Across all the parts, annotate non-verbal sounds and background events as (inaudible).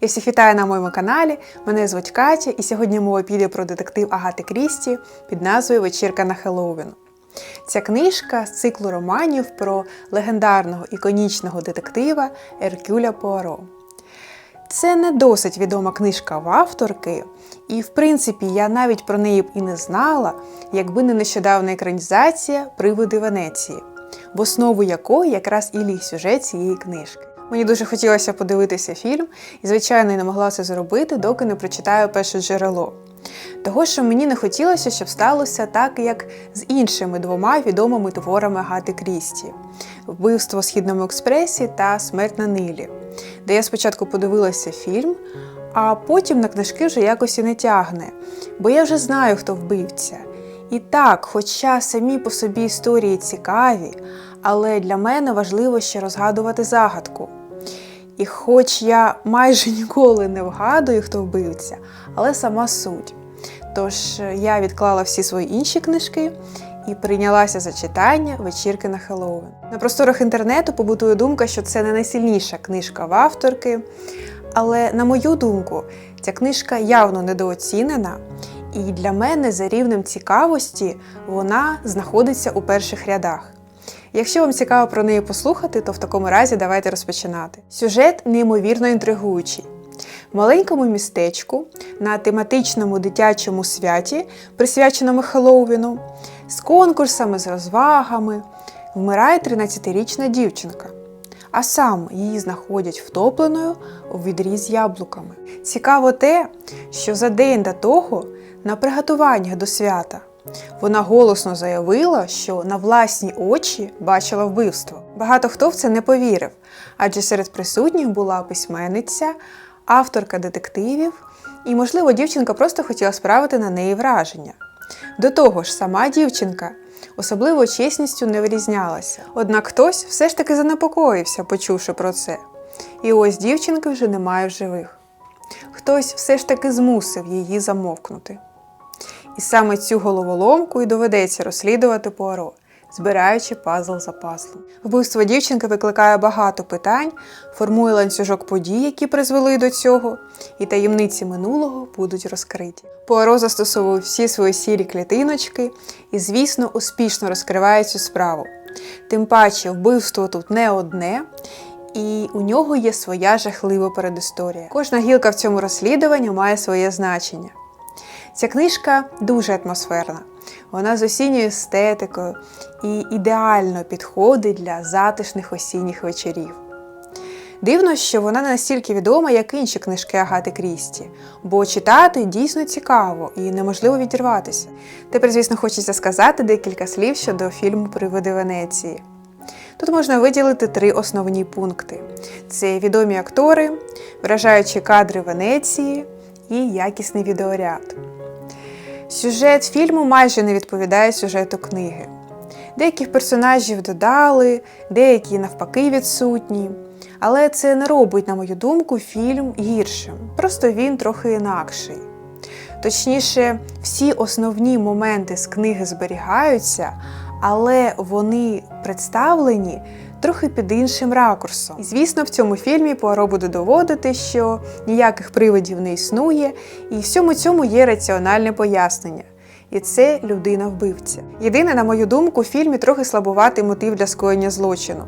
Я всіх вітаю на моєму каналі. Мене звуть Катя, і сьогодні мова піде про детектив Агати Крісті під назвою Вечірка на Хеллоуін. Ця книжка з циклу романів про легендарного іконічного детектива Еркюля Пуаро. Це не досить відома книжка в авторки, і в принципі я навіть про неї б і не знала, якби не нещодавна екранізація Привиди Венеції, в основу якої якраз і ліг сюжет цієї книжки. Мені дуже хотілося подивитися фільм, і, звичайно, не могла це зробити, доки не прочитаю перше джерело. Того, що мені не хотілося, щоб сталося так, як з іншими двома відомими творами Агати Крісті: Вбивство в Східному експресі та Смерть на Нилі, де я спочатку подивилася фільм, а потім на книжки вже якось і не тягне, бо я вже знаю, хто вбивця. І так, хоча самі по собі історії цікаві, але для мене важливо ще розгадувати загадку. І хоч я майже ніколи не вгадую, хто вбивця, але сама суть. Тож я відклала всі свої інші книжки і прийнялася за читання вечірки на Хеллоуін. На просторах інтернету побутує думка, що це не найсильніша книжка в авторки. Але, на мою думку, ця книжка явно недооцінена, і для мене за рівнем цікавості вона знаходиться у перших рядах. Якщо вам цікаво про неї послухати, то в такому разі давайте розпочинати. Сюжет неймовірно інтригуючий. В маленькому містечку на тематичному дитячому святі, присвяченому Хеллоуіну, з конкурсами, з розвагами, вмирає 13-річна дівчинка. А саме її знаходять втопленою у відрі з яблуками. Цікаво те, що за день до того, на приготуваннях до свята, вона голосно заявила, що на власні очі бачила вбивство. Багато хто в це не повірив, адже серед присутніх була письменниця, авторка детективів, і, можливо, дівчинка просто хотіла справити на неї враження. До того ж, сама дівчинка особливо чесністю не вирізнялася. Однак хтось все ж таки занепокоївся, почувши про це. І ось дівчинки вже немає в живих. Хтось все ж таки змусив її замовкнути. І саме цю головоломку і доведеться розслідувати Пуаро, збираючи пазл за пазлом. Вбивство дівчинки викликає багато питань, формує ланцюжок подій, які призвели до цього, і таємниці минулого будуть розкриті. Пуаро застосовував всі свої сірі клітиночки і, звісно, успішно розкриває цю справу. Тим паче, вбивство тут не одне. І у нього є своя жахлива передісторія. Кожна гілка в цьому розслідуванні має своє значення. Ця книжка дуже атмосферна. Вона з осінньою естетикою і ідеально підходить для затишних осінніх вечорів. Дивно, що вона не настільки відома, як інші книжки Агати Крісті, бо читати дійсно цікаво і неможливо відірватися. Тепер, звісно, хочеться сказати декілька слів щодо фільму Привиди Венеції. Тут можна виділити три основні пункти: це відомі актори, вражаючі кадри Венеції і якісний відеоряд. Сюжет фільму майже не відповідає сюжету книги. Деяких персонажів додали, деякі навпаки відсутні. Але це не робить, на мою думку, фільм гіршим. Просто він трохи інакший. Точніше, всі основні моменти з книги зберігаються, але вони представлені трохи під іншим ракурсом. І звісно, в цьому фільмі Пуаро буде доводити, що ніяких привидів не існує, і всьому цьому є раціональне пояснення. І це людина-вбивця. Єдине, на мою думку, в фільмі трохи слабуватий мотив для скоєння злочину.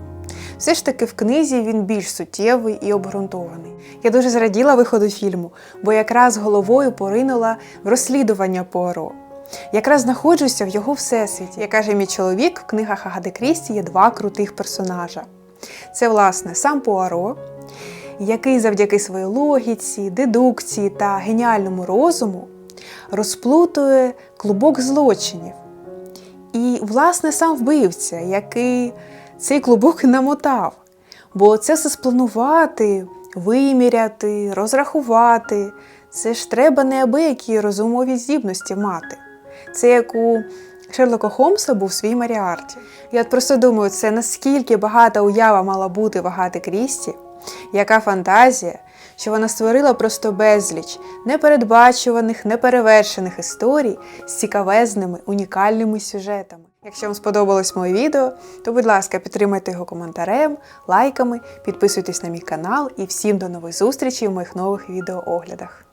Все ж таки в книзі він більш суттєвий і обґрунтований. Я дуже зраділа виходу фільму, бо якраз головою поринула в розслідування Пуаро. Якраз знаходжуся в його всесвіті. Як каже мій чоловік, в книгах Агади Крісті є два крутих персонажа. Це, власне, сам Пуаро, який завдяки своїй логіці, дедукції та геніальному розуму розплутує клубок злочинів. І, власне, сам вбивця, який цей клубок (laughs) намотав. Бо це все спланувати, виміряти, розрахувати. Це ж треба неабиякі розумові здібності мати. Це як у Шерлока Холмса був свій Маріарті. Я просто думаю, це наскільки багата уява мала бути в Агати Крісті, яка фантазія, що вона створила просто безліч непередбачуваних, неперевершених історій з цікавезними, унікальними сюжетами. Якщо вам сподобалось моє відео, то будь ласка, підтримайте його коментарем, лайками, підписуйтесь на мій канал і всім до нових зустрічей в моїх нових відеооглядах.